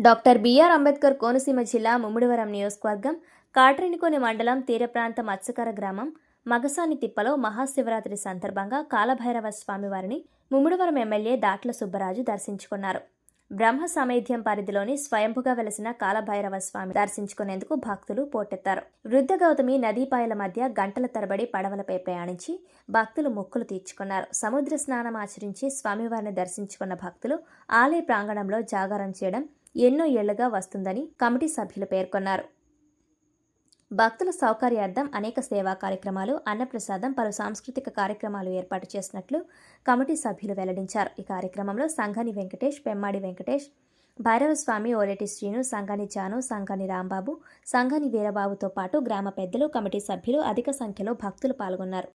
Doctor BR Ambedkar Konaseema జిల్లా ముమ్మిడివరం నియోజకవర్గం కాట్రేనికోని మండలం తీర ప్రాంత మత్స్యకర గ్రామం మగసాని తిప్పలో మహాశివరాత్రి సందర్భంగా కాలభైరవ స్వామివారిని ముమ్మిడివరం ఎమ్మెల్యే దాట్ల సుబ్బరాజు దర్శించుకున్నారు. బ్రహ్మ సామేధ్యం పరిధిలోని స్వయంభుగా వెలసిన కాలభైరవ స్వామి దర్శించుకునేందుకు భక్తులు పోటెత్తారు. వృద్ధ గౌతమి నదీపాయల మధ్య గంటల తరబడి పడవలపై ప్రయాణించి భక్తులు మొక్కులు తీర్చుకున్నారు. సముద్ర స్నానం ఆచరించి స్వామివారిని దర్శించుకున్న భక్తులు ఆలయ ప్రాంగణంలో జాగారం చేయడం ఎన్నో ఏళ్ళుగా వస్తుందని కమిటీ సభ్యులు పేర్కొన్నారు. భక్తుల సౌకర్యార్థం అనేక సేవా కార్యక్రమాలు అన్నప్రసాదం పలు సాంస్కృతిక కార్యక్రమాలు ఏర్పాటు చేసినట్లు కమిటీ సభ్యులు వెల్లడించారు. ఈ కార్యక్రమంలో సంఘాని వెంకటేష్ పెమ్మాడి వెంకటేష్ భైరవస్వామి ఓలేటి శ్రీను సంఘాని జాను సంఘాని రాంబాబు సంఘాని వీరబాబుతో పాటు గ్రామ పెద్దలు కమిటీ సభ్యులు అధిక సంఖ్యలో భక్తులు పాల్గొన్నారు.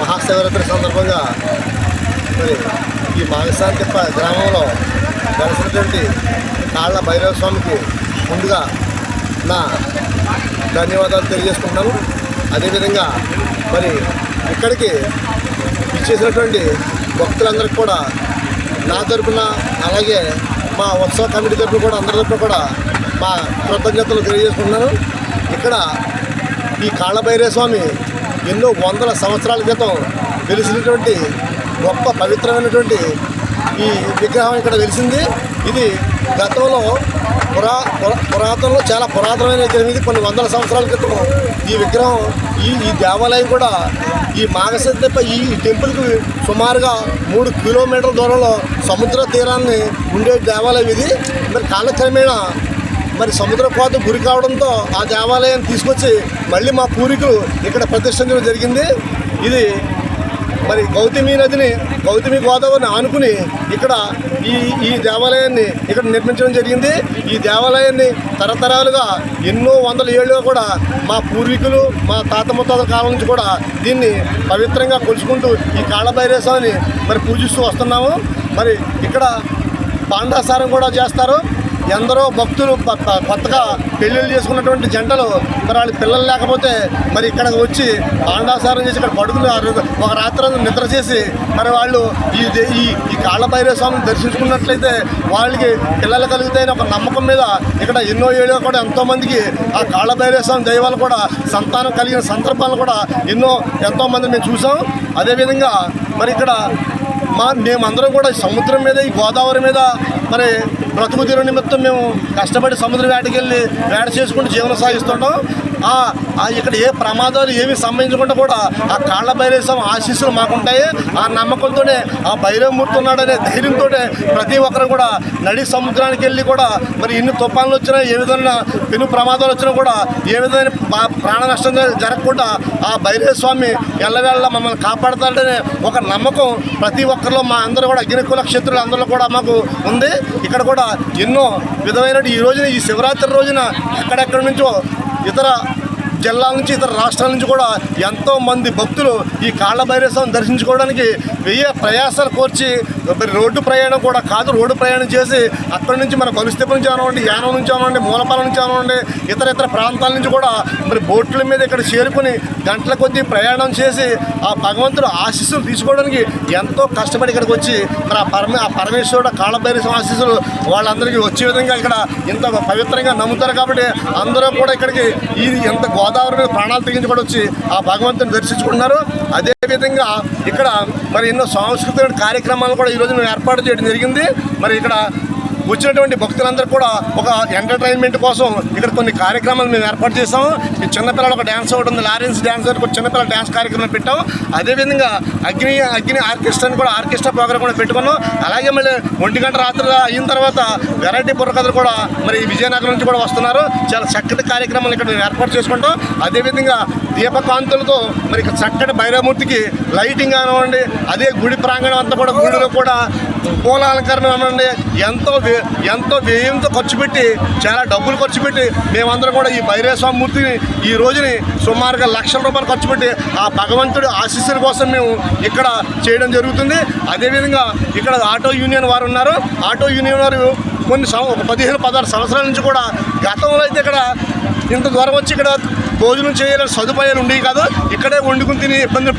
మహాశివరాత్రి సందర్భంగా మరి ఈ మాగశాంతిప్ప గ్రామంలో వెలసినటువంటి కాళ్ళ భైరవ స్వామికి ముందుగా నా ధన్యవాదాలు తెలియజేసుకుంటున్నాను. అదేవిధంగా మరి ఇక్కడికి ఇచ్చేసినటువంటి భక్తులందరికీ కూడా నా తరపున అలాగే మా ఉత్సవ కమిటీ తరపున కూడా అందరి తరపున కూడా మా కృతజ్ఞతలు తెలియజేసుకుంటున్నాను. ఇక్కడ ఈ కాళ్ళభైరవ స్వామి ఎన్నో వందల సంవత్సరాల క్రితం వెలిసినటువంటి గొప్ప పవిత్రమైనటువంటి ఈ విగ్రహం ఇక్కడ వెలిసింది. ఇది గతంలో పురా పురా- పురాతనలో చాలా పురాతనమైన విగ్రహం ఇది. కొన్ని వందల సంవత్సరాల క్రితం ఈ విగ్రహం ఈ ఈ దేవాలయం కూడా ఈ మాగసత్యప ఈ టెంపుల్కి సుమారుగా మూడు కిలోమీటర్ల దూరంలో సముద్ర తీరాన్ని ఉండే దేవాలయం ఇది. మరి కాలక్రమేణా మరి సముద్ర కోత గురి కావడంతో ఆ దేవాలయాన్ని తీసుకొచ్చి మళ్ళీ మా పూర్వీకులు ఇక్కడ ప్రతిష్ఠించడం జరిగింది. ఇది మరి గౌతమి నదిని గౌతమి గోదావరిని ఆనుకుని ఇక్కడ ఈ ఈ దేవాలయాన్ని ఇక్కడ నిర్మించడం జరిగింది. ఈ దేవాలయాన్ని తరతరాలుగా ఎన్నో వందల ఏళ్ళుగా కూడా మా పూర్వీకులు మా తాత ముత్తాతల కాలం నుంచి కూడా దీన్ని పవిత్రంగా కొలుచుకుంటూ ఈ కాళభైరేశ్వరాన్ని మరి పూజిస్తూ వస్తున్నాము. మరి ఇక్కడ పాండాసారం కూడా చేస్తారు. ఎందరో భక్తులు కొత్తగా పెళ్ళిళ్ళు చేసుకున్నటువంటి జంటలు మరి వాళ్ళ పిల్లలు లేకపోతే మరి ఇక్కడ వచ్చి పాండాసారం చేసి ఇక్కడ పడుకుని ఒక రాత్రి అంతా నిద్ర చేసి మరి వాళ్ళు ఈ దే- ఈ ఈ కాళ్ళభైరవ స్వామిని దర్శించుకున్నట్లయితే వాళ్ళకి పిల్లలు కలుగుతాయని ఒక నమ్మకం మీద ఇక్కడ ఎన్నో ఏళ్ళుగా కూడా ఎంతోమందికి ఆ కాళ్ళభైరవ స్వామి దైవాలు కూడా సంతానం కలిగిన సందర్భాలు కూడా ఎన్నో ఎంతోమంది మేము చూసాం. అదేవిధంగా మరి ఇక్కడ మా మేమందరం కూడా సముద్రం మీద ఈ గోదావరి మీద మరి బ్రతుకు తీరు నిమిత్తం మేము కష్టపడి సముద్ర వేటకెళ్ళి వేట చేసుకుంటూ జీవనం సాగిస్తుంటాం. ఇక్కడ ఏ ప్రమాదాలు ఏమి సంబంధించకుండా కూడా ఆ కాళ్ళ భైరవం ఆశీస్సులు మాకుంటాయి. ఆ నమ్మకంతోనే ఆ భైరవమూర్తి ఉన్నాడనే ధైర్యంతో ప్రతి ఒక్కరు కూడా నడి సముద్రానికి వెళ్ళి కూడా మరి ఎన్ని తుఫాన్లు వచ్చినా ఏ విధమైన పెను ప్రమాదాలు వచ్చినా కూడా ఏ విధమైన పా- ప్రాణ నష్టం జరగకుండా ఆ భైరవ స్వామి ఎల్లవేళ్ళ మమ్మల్ని కాపాడతాడనే ఒక నమ్మకం ప్రతి ఒక్కరిలో మా అందరూ కూడా అగ్నికుల క్షేత్రులు అందరిలో కూడా మాకు ఉంది. ఇక్కడ కూడా ఎన్నో విధమైన ఈ రోజున ఈ శివరాత్రి రోజున ఎక్కడెక్కడి నుంచో ఇతర జిల్లా నుంచి ఇతర రాష్ట్రాల నుంచి కూడా ఎంతో మంది భక్తులు ఈ కాళ్ళ దర్శించుకోవడానికి వెయ్యి ప్రయాసాలు కోర్చి రోడ్డు ప్రయాణం కూడా కాదు రోడ్డు ప్రయాణం చేసి అక్కడి నుంచి మన బలుస్తెప్ప నుంచి అనవండి యానం నుంచి అనవండి మూలపాలెం నుంచి అనవండి ఇతర ఇతర ప్రాంతాల నుంచి కూడా మరి బోట్ల మీద ఇక్కడ చేరుకుని గంటల కొద్దీ ప్రయాణం చేసి ఆ భగవంతుడు ఆశీస్సులు తీసుకోవడానికి ఎంతో కష్టపడి ఇక్కడికి వచ్చి మరి ఆ పరమ ఆ పరమేశ్వరుడు కాళ్ళభైరవ ఆశీస్సులు వాళ్ళందరికీ వచ్చే విధంగా ఇక్కడ ఇంత పవిత్రంగా నమ్ముతారు కాబట్టి అందరూ కూడా ఇక్కడికి ఇది ఎంత గోదావరి మీద ప్రాణాలు తెగించుకొని కూడా వచ్చి ఆ భగవంతుని దర్శించుకుంటున్నారు. అదేవిధంగా ఇక్కడ మరి ఎన్నో సాంస్కృతిక కార్యక్రమాలు కూడా ఈరోజు మేము ఏర్పాటు చేయడం జరిగింది. మరి ఇక్కడ వచ్చినటువంటి భక్తులందరూ కూడా ఒక ఎంటర్టైన్మెంట్ కోసం ఇక్కడ కొన్ని కార్యక్రమాలు మేము ఏర్పాటు చేసాం చిన్నపిల్లలు ఒక డ్యాన్స్ ఒకటి ఉంది. లారెన్స్ డ్యాన్స్ ఒక చిన్నపిల్లల డ్యాన్స్ కార్యక్రమం పెట్టాం. అదేవిధంగా అగ్ని అగ్ని ఆర్కెస్ట్రాని కూడా ఆర్కెస్ట్రా ప్రోగ్రామ్ కూడా పెట్టుకున్నాం. అలాగే మళ్ళీ ఒంటి గంట రాత్రి అయిన తర్వాత వెరైటీ బుర్రకథలు కూడా మరి విజయనగరం నుంచి కూడా వస్తున్నారు. చాలా చక్కటి కార్యక్రమాలు ఇక్కడ మేము ఏర్పాటు చేసుకుంటాం. అదేవిధంగా దీపకాంతులతో మరి చక్కటి భైరవమూర్తికి లైటింగ్ కానివ్వండి అదే గుడి ప్రాంగణం అంతా కూడా గుడిలో కూడా పూల అలంకరణ అనండి ఎంతో ఎంతో వ్యయంతో ఖర్చు పెట్టి చాలా డబ్బులు ఖర్చు పెట్టి మేమందరం కూడా ఈ భైరవ మూర్తిని ఈ రోజుని సుమారుగా లక్షల రూపాయలు ఖర్చు పెట్టి ఆ భగవంతుడి ఆశీస్సుల కోసం మేము ఇక్కడ చేయడం జరుగుతుంది. అదేవిధంగా ఇక్కడ ఆటో యూనియన్ వారు ఉన్నారు. ఆటో యూనియన్ వారు కొన్ని సం- ఒక పదిహేను పదహారు సంవత్సరాల నుంచి కూడా గతంలో అయితే ఇక్కడ ఇంత దూరం వచ్చి ఇక్కడ భోజనం చేయాలని సదుపాయాలు ఉండేవి కాదు. ఇక్కడే వండుకుని తిని ఇబ్బంది